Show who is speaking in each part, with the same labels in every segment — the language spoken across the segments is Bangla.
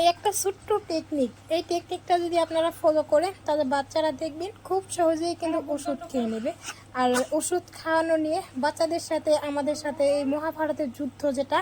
Speaker 1: এই একটা ছোট্ট টেকনিক এই টেকনিকটা যদি আপনারা ফলো করে তাহলে বাচ্চারা দেখবেন খুব সহজেই কিন্তু ওষুধ খেয়ে নেবে। আর ওষুধ খাওয়ানো নিয়ে বাচ্চাদের সাথে, আমাদের সাথে এই মহাভারতের যুদ্ধ যেটা,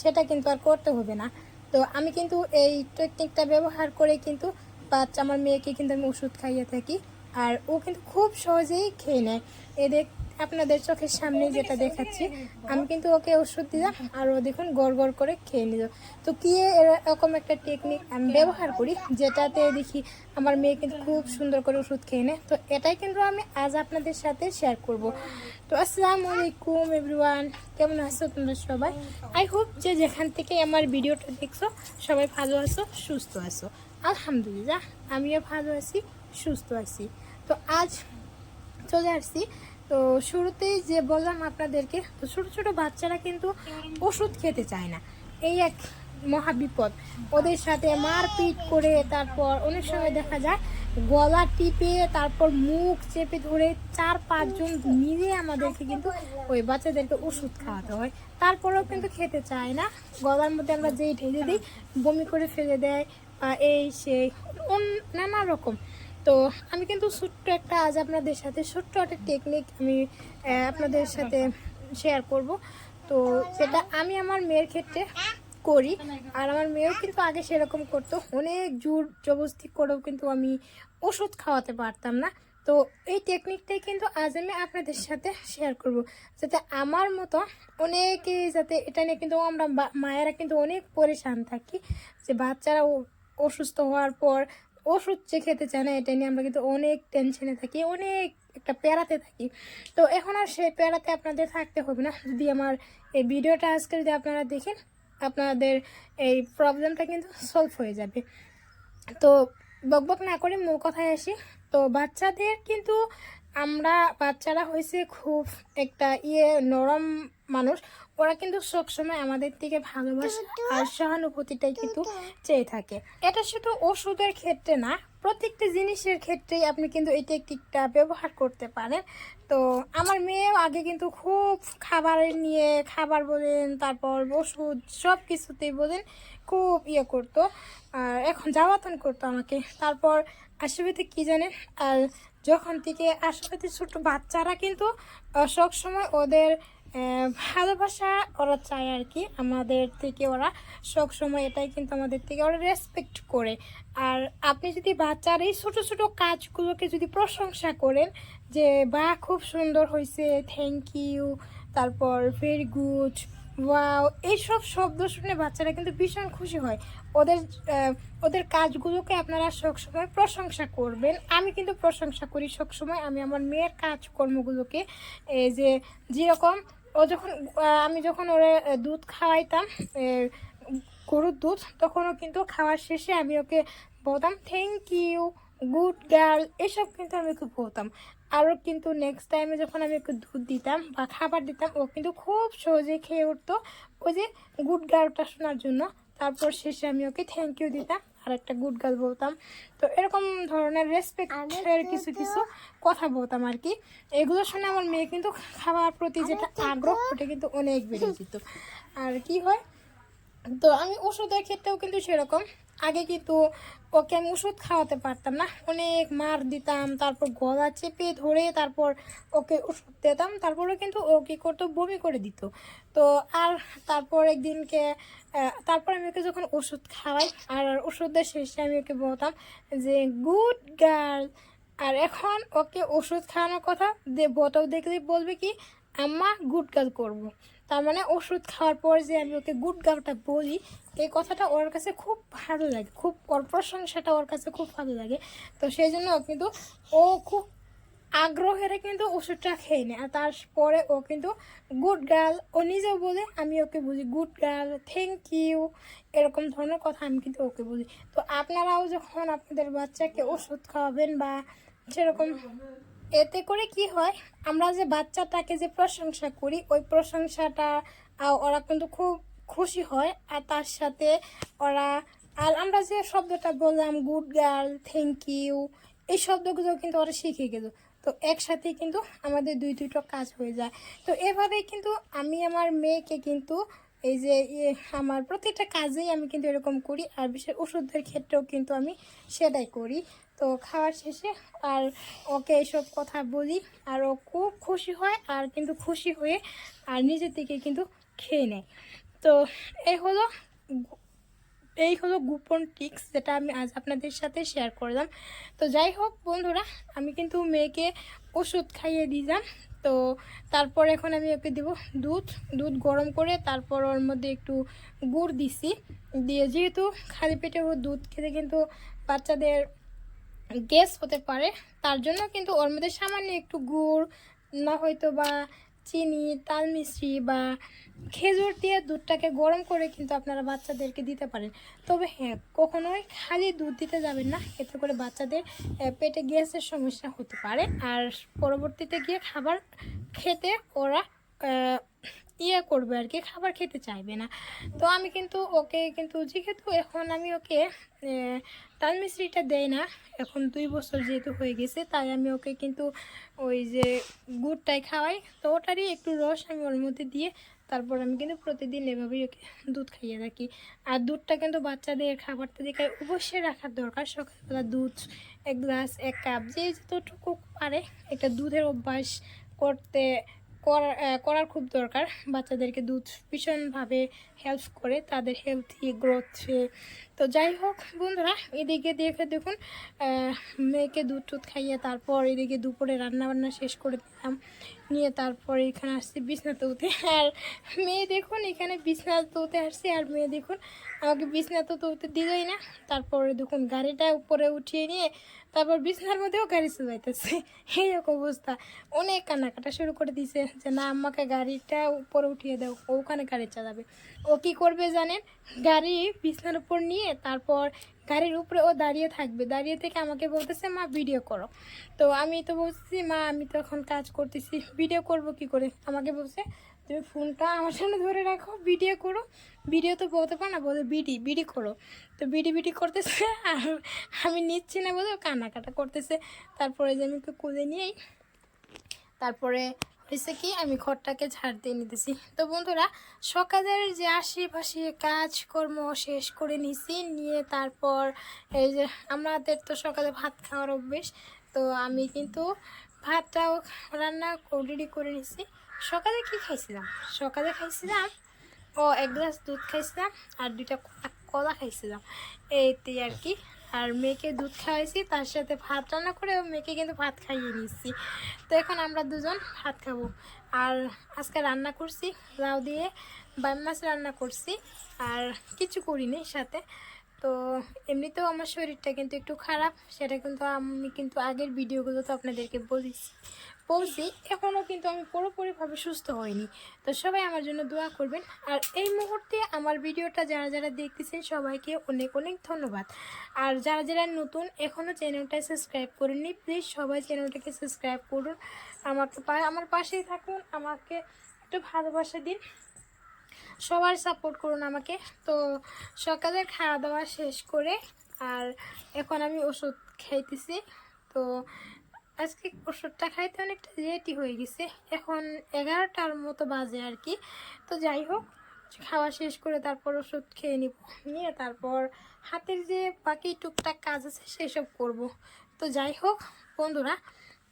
Speaker 1: সেটা কিন্তু আর করতে হবে না। তো আমি কিন্তু এই টেকনিকটা ব্যবহার করে কিন্তু বাচ্চা, আমার মেয়েকে কিন্তু আমি ওষুধ খাইয়ে থাকি। আর ও কিন্তু খুব সহজেই খেয়ে নেয়। এ দেখ আপনাদের চোখের সামনে যেটা দেখাচ্ছি, আমি কিন্তু ওকে ওষুধ দিলাম আর ও দেখুন গড় গড় করে খেয়ে নিল। তো কি এরকম একটা টেকনিক আমি ব্যবহার করি, যেটাতে দেখি আমার মেয়ে কিন্তু খুব সুন্দর করে ওষুধ খেয়ে নেয়। তো এটাই কিন্তু আমি আজ আপনাদের সাথে শেয়ার করব। তো আসসালামু আলাইকুম এভরিওয়ান কেমন আছো তোমরা সবাই? আই হোপ যে যেখান থেকে আমার ভিডিওটা দেখছ, সবাই ভালো আছো, সুস্থ আছো। আলহামদুলিল্লাহ, আমিও ভালো আছি, সুস্থ আছি। তো আজ চলে আসছি তো শুরুতেই যে বললাম আপনাদেরকে, তো ছোটো ছোটো বাচ্চারা কিন্তু ওষুধ খেতে চায় না। এই এক মহা বিপদ ওদের সাথে মারপিট করে তারপর অনেক সময় দেখা যায় গলা টিপে, তারপর মুখ চেপে ধরে চার পাঁচজন মিলে আমাদেরকে কিন্তু ওই বাচ্চাদেরকে ওষুধ খাওয়াতে হয়। তারপরেও কিন্তু খেতে চায় না। গলার মধ্যে আমরা যেই ঢেলে দিই, বমি করে ফেলে দেয় এই সেই নানা রকম। তো আমি কিন্তু ছোট্ট একটা, আজ আপনাদের সাথে ছোট্ট একটা টেকনিক আমি আপনাদের সাথে শেয়ার করব। তো সেটা আমি আমার মেয়ের ক্ষেত্রে করি, আর আমার মেয়েও কিন্তু আগে সেরকম করতো। অনেক জোর জবস্তি করেও কিন্তু আমি ওষুধ খাওয়াতে পারতাম না। তো এই টেকনিকটাই কিন্তু আজ আমি আপনাদের সাথে শেয়ার করব। যাতে আমার মতো অনেকে যাতে এটা নিয়ে কিন্তু আমরা মায়েরা কিন্তু অনেক পরেশান থাকি, যে বাচ্চারা অসুস্থ হওয়ার পর ওষুধ যে খেতে চায় না, এটা নিয়ে আমরা কিন্তু অনেক টেনশনে থাকি, অনেক একটা প্যারাতে থাকি। তো এখন আর সেই প্যারাতে আপনাদের থাকতে হবে না। যদি আমার এই ভিডিওটা আজকে যদি আপনারা দেখেন, আপনাদের এই প্রবলেমটা কিন্তু সলভ হয়ে যাবে। তো বকবক না করে মূল কথায় আসি। তো বাচ্চাদের কিন্তু আমরা, বাচ্চারা হয়েছে খুব একটা ইয়ে নরম মানুষ। ওরা কিন্তু সবসময় আমাদের থেকে ভালোবাসা আর সহানুভূতিটাই কিন্তু চেয়ে থাকে। এটা শুধু ওষুধের ক্ষেত্রে না প্রত্যেকটা জিনিসের ক্ষেত্রেই আপনি কিন্তু এই টেকনিকটা ব্যবহার করতে পারেন। তো আমার মেয়েও আগে কিন্তু খুব খাবারের নিয়ে খাবার বলেন তারপর ওষুধ সব কিছুতেই বলেন খুব ইয়ে করতো। আর এখন জ্বালাতন করতো আমাকে। তারপর আশেপাশে কি জানেন? আর যখন থেকে আশেপাশে ছোট বাচ্চারা কিন্তু সব সময় ওদের ভালোবাসা ওরা চায় আর কি। আমাদের থেকে ওরা সব সময় এটাই কিন্তু আমাদের থেকে ওরা রেসপেক্ট করে। আর আপনি যদি বাচ্চার এই ছোটো ছোটো কাজগুলোকে যদি প্রশংসা করেন যে, বা, খুব সুন্দর হয়েছে থ্যাংক ইউ তারপর ভেরি গুড ওয়াও এইসব শব্দ শুনে বাচ্চারা কিন্তু ভীষণ খুশি হয়। ওদের ওদের কাজগুলোকে আপনারা সবসময় প্রশংসা করবেন। আমি কিন্তু প্রশংসা করি সবসময়। আমি আমার মেয়ের কাজকর্মগুলোকে যে, যেরকম ও যখন আমি যখন ওরে দুধ খাওয়াইতাম গরুর দুধ তখনও কিন্তু খাওয়ার শেষে আমি ওকে বলতাম থ্যাংক ইউ গুড গার্ল এসব কিন্তু আমি ওকে বলতাম। আরও কিন্তু নেক্সট টাইমে যখন আমি ওকে দুধ দিতাম বা খাবার দিতাম, ও কিন্তু খুব সহজে খেয়ে উঠতো। ওই যে গুড গার্লটা শোনার জন্য, তারপর শেষে আমি ওকে থ্যাংক ইউ দিতাম। আর একটা গুড গার্ল বলতাম। তো এরকম ধরনের রেসপেক্টের কিছু কিছু কথা বলতাম আর কি। এগুলো শুনে আমার মেয়ে কিন্তু খাওয়ার প্রতি যেটা আগ্রহ ওটা কিন্তু অনেক বেড়ে যেত। আর কি হয়? তো আমি ওষুধের ক্ষেত্রেও কিন্তু সেরকম। আগে কিন্তু ওকে আমি ওষুধ খাওয়াতে পারতাম না। অনেক মার দিতাম, তারপর গলা চেপে ধরে তারপর ওকে ওষুধ দিতাম। তারপরে কিন্তু ও কী করতো, বমি করে দিত। তো আর তারপর একদিনকে তারপর আমি ওকে যখন ওষুধ খাওয়াই, আর ওষুধের শেষে আমি ওকে বলতাম যে, গুড গার্ল। আর এখন ওকে ওষুধ খাওয়ানোর কথা বোতল দেখলেই বলবে কি, আম্মা, গুড গার্ল করব। তার মানে ওষুধ খাওয়ার পর যে আমি ওকে গুড গার্লটা বলি, এই কথাটা ওর কাছে খুব ভালো লাগে, খুব ওর প্রশংসাটা ওর কাছে খুব ভালো লাগে। তো সেই জন্য কিন্তু, ও খুব আগ্রহের কিন্তু ওষুধটা খেয়ে নেয়। আর তারপরে ও কিন্তু গুড গার্ল ও নিজেও বলে, আমি ওকে বলি গুড গার্ল থ্যাংক ইউ এরকম ধরনের কথা আমি কিন্তু ওকে বলি। তো আপনারাও যখন আপনাদের বাচ্চাকে ওষুধ খাওয়াবেন বা সেরকম এতে করে কি হয়? আমরা যে বাচ্চাটাকে যে প্রশংসা করি, ওই প্রশংসাটা ওরা কিন্তু খুব খুশি হয়। আর তার সাথে ওরা, আর আমরা যে শব্দটা বললাম গুড গার্ল থ্যাংক ইউ এই শব্দগুলো কিন্তু ওরা শিখে গেল। তো একসাথে কিন্তু আমাদের দুই দুটো কাজ হয়ে যায়। তো এভাবেই কিন্তু আমি আমার মেয়েকে কিন্তু এই যে আমার প্রত্যেকটা কাজেই আমি কিন্তু এরকম করি, আর বিশেষ ওষুধের ক্ষেত্রেও কিন্তু আমি সেটাই করি। তো খাওয়ার শেষে আর ওকে এইসব কথা বলি, আর ও খুব খুশি হয়, আর কিন্তু খুশি হয়ে, আর নিজের থেকে কিন্তু খেয়ে নেয়। তো এই হলো এই হলো গোপন টিক্স যেটা আমি আজ আপনাদের সাথে শেয়ার করলাম। তো যাই হোক বন্ধুরা, আমি কিন্তু মেয়েকে ওষুধ খাইয়ে দিলাম। তো তারপর এখন আমি ওকে দিব দুধ দুধ গরম করে তারপর ওর মধ্যে একটু গুড় দিছি। দিয়ে যেহেতু খালি পেটে ও দুধ খেতে কিন্তু বাচ্চাদের গ্যাস হতে পারে, তার জন্য কিন্তু ওর মধ্যে সামান্য একটু গুড়, না হয়তো বা চিনি তাল মিশ্রি বা খেজুর দিয়ে দুধটাকে গরম করে কিন্তু আপনারা বাচ্চাদেরকে দিতে পারেন। তবে হ্যাঁ কখনোই খালি দুধ দিতে যাবেন না। এতে করে বাচ্চাদের পেটে গ্যাসের সমস্যা হতে পারে। আর পরবর্তীতে গিয়ে খাবার খেতে ওরা ইয়ে করবে আর কি, খাবার খেতে চাইবে না। তো আমি কিন্তু ওকে কিন্তু যেহেতু এখন আমি ওকে তাল মিশ্রিটা দেয় না, এখন দুই বছর যেহেতু হয়ে গেছে, তাই আমি ওকে কিন্তু ওই যে গুড়টাই খাওয়াই। তো ওটারই একটু রস আমি ওর মধ্যে দিয়ে তারপর আমি কিন্তু প্রতিদিন এভাবেই ওকে দুধ খাইয়ে থাকি আর দুধটা কিন্তু বাচ্চাদের খাবার তালিকায় অবশ্যই রাখার দরকার। সকালবেলা দুধ, এক গ্লাস, এক কাপ, যে যতটুকু পারে একটা দুধের অভ্যাস করতে করার খুব দরকার। বাচ্চাদেরকে দুধ ভীষণভাবে হেল্প করে। তাদের হেলথি গ্রোথে তো যাই হোক, বন্ধুরা, এদিকে দেখে দেখুন মেয়েকে দুধ টুধ খাইয়ে তারপর এদিকে দুপুরে রান্না বান্না শেষ করে দিলাম। নিয়ে তারপর এখানে আসছি বিছনা তুলতে। আর মেয়ে দেখুন, এখানে বিছনা তুলতে আসছি। আর মেয়ে দেখুন, আমাকে বিছনা তো তুলতে দিলই না। তারপরে দেখুন, গাড়িটা উপরে উঠিয়ে নিয়ে তারপর বিছনার মধ্যেও গাড়ি চলাইতেছে। এই এক অবস্থা। অনেক কান্নাকাটা শুরু করে দিয়েছে যে, না, আমাকে গাড়িটা উপরে উঠিয়ে দাও, ওখানে গাড়ি চালাবে। ও কি করবে জানেন? গাড়ি বিছনার উপর নিয়ে তারপর গাড়ির উপরে ও দাঁড়িয়ে থাকবে। দাঁড়িয়ে থেকে আমাকে বলতেছে, মা ভিডিও করো। তো আমি তো বলছি মা, আমি তো এখন কাজ করতেছি ভিডিও করব কি করে? আমাকে বলছে, তুমি ফোনটা আমার সামনে ধরে রাখো ভিডিও করো। ভিডিও তো বলতে পারো না বলে বিডি বিডি করো। তো বিডি বিডি করতেছে, আর আমি নিচ্ছি না বলে কান্নাকাটা করতেছে। তারপরে যে আমি কোলে নিয়েই, তারপরে হয়েছে কি, আমি ঘরটাকে ঝাড় দিয়ে নিতেছি। তো বন্ধুরা, সকালের যে আশেপাশে কাজকর্ম শেষ করে নিছি, নিয়ে তারপর এই যে আমাদের তো সকালে ভাত খাওয়ার অভ্যেস, তো আমি কিন্তু ভাতটাও রান্না রেডি করে নিছি। সকালে কি খাইছিলাম? সকালে খাইছিলাম, ও এক গ্লাস দুধ খাইছিলাম আর দুইটা কলা- খাইছিলাম। এইতে আর কি আর মেয়েকে দুধ খাওয়াইছি, তার সাথে ভাত রান্না করে মেয়েকে কিন্তু ভাত খাইয়ে নিয়েছি। তো এখন আমরা দুজন ভাত খাব। আর আজকে রান্না করছি, লাউ দিয়ে বাইম মাছ রান্না করছি, আর কিছু করিনি সাথে। তো এমনিতেও আমার শরীরটা কিন্তু একটু খারাপ, সেটা কিন্তু আমি কিন্তু আগের ভিডিওগুলো তো আপনাদেরকে বলেছি, বলছি, এখনও কিন্তু আমি পুরোপুরিভাবে সুস্থ হইনি। তো সবাই আমার জন্য দোয়া করবেন। আর এই মুহূর্তে আমার ভিডিওটা যারা যারা দেখতেছেন, সবাইকে অনেক অনেক ধন্যবাদ। আর যারা যারা নতুন, এখনও চ্যানেলটা সাবস্ক্রাইব করেননি, প্লিজ সবাই চ্যানেলটাকে সাবস্ক্রাইব করুন। আমার আমার পাশেই থাকুন, আমাকে একটু ভালোবাসা দিন। সবার সাপোর্ট করুন আমাকে। তো সকালে খাওয়া দাওয়া শেষ করে আর এখন আমি ওষুধ খাইতেছি। তো আজকে ওষুধটা খাইতে অনেকটা লেটই হয়ে গেছে। এখন এগারোটার মতো বাজে আর কি। তো যাই হোক, খাওয়া শেষ করে তারপর ওষুধ খেয়ে নিব নিয়ে তারপর হাতের যে বাকি টুকটাক কাজ আছে সেসব করব। তো যাই হোক, বন্ধুরা,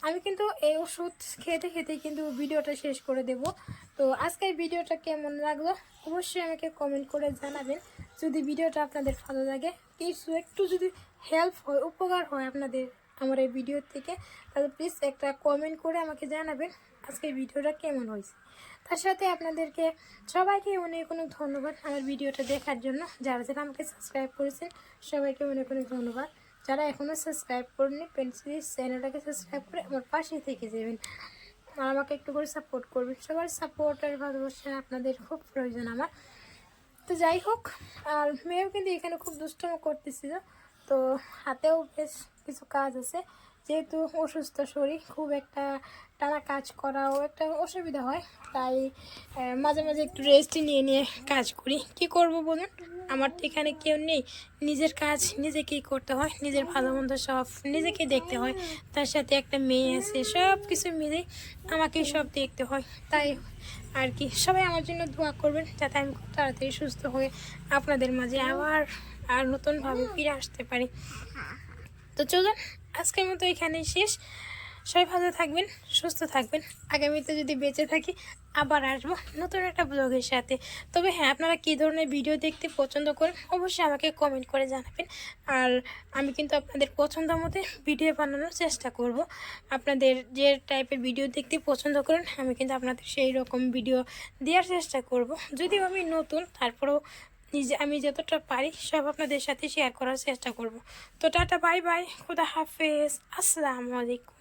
Speaker 1: আমি কিন্তু এই ওষুধ খেতে খেতে কিন্তু ভিডিওটা শেষ করে দেব। তো আজকের ভিডিওটা কেমন লাগল? অবশ্যই আমাকে কমেন্ট করে জানাবেন। যদি ভিডিওটা আপনাদের ভালো লাগে কিছু একটু যদি হেল্প হয়, উপকার হয় আপনাদের আমার এই ভিডিও থেকে, তাহলে প্লিজ একটা কমেন্ট করে আমাকে জানাবেন আজকের ভিডিওটা কেমন হয়েছে। তার সাথে আপনাদেরকে সবাইকে অনেক অনেক ধন্যবাদ আমার ভিডিওটা দেখার জন্য। যারা যারা আমাকে সাবস্ক্রাইব করেছেন, সবাইকে অনেক অনেক ধন্যবাদ। যারা এখনও সাবস্ক্রাইব করেনি প্লিজ চ্যানেলটাকে সাবস্ক্রাইব করে আমার পাশেই থেকে যাবেন। আর আমাকে একটু করে সাপোর্ট করবে। সবার সাপোর্ট আর ভালোবাসা আপনাদের খুব প্রয়োজন আমার। তো যাই হোক, আর মেয়েও কিন্তু এখানে খুব দুষ্টম করতেছিল। তো হাতেও বেশ কিছু কাজ আছে। যেহেতু অসুস্থ শরীর, খুব একটা টানা কাজ করাও একটা অসুবিধা হয়। তাই মাঝে মাঝে একটু রেস্ট নিয়ে নিয়ে কাজ করি। কি করব বলুন? আমার তো এখানে কেউ নেই। নিজের কাজ নিজেকেই করতে হয়। নিজের ভালো মন্দ সব নিজেকে দেখতে হয়। তার সাথে একটা মেয়ে আছে, সব কিছু মিলেই আমাকেই সব দেখতে হয়। তাই আর কি, সবাই আমার জন্য দোয়া করবেন যাতে আমি খুব তাড়াতাড়ি সুস্থ হয়ে আপনাদের মাঝে আবার আর নতুনভাবে ফিরে আসতে পারি। তো চলুন আজকের মতো এখানেই শেষ। সবাই ভালো থাকবেন, সুস্থ থাকবেন। আগামীতে যদি বেঁচে থাকি, আবার আসব নতুন একটা ব্লগের সাথে। তবে হ্যাঁ আপনারা কী ধরনের ভিডিও দেখতে পছন্দ করেন, অবশ্যই আমাকে কমেন্ট করে জানাবেন। আর আমি কিন্তু আপনাদের পছন্দ মতো ভিডিও বানানোর চেষ্টা করব। আপনাদের যে টাইপের ভিডিও দেখতে পছন্দ করেন, আমি কিন্তু আপনাদের সেই রকম ভিডিও দেওয়ার চেষ্টা করব। যদিও আমি নতুন, তারপরেও নিজে, আমি যতটা পারি সব আপনাদের সাথে শেয়ার করার চেষ্টা করব। তো টাটা বাই বাই খুদা হাফেজ, আসসালামু আলাইকুম।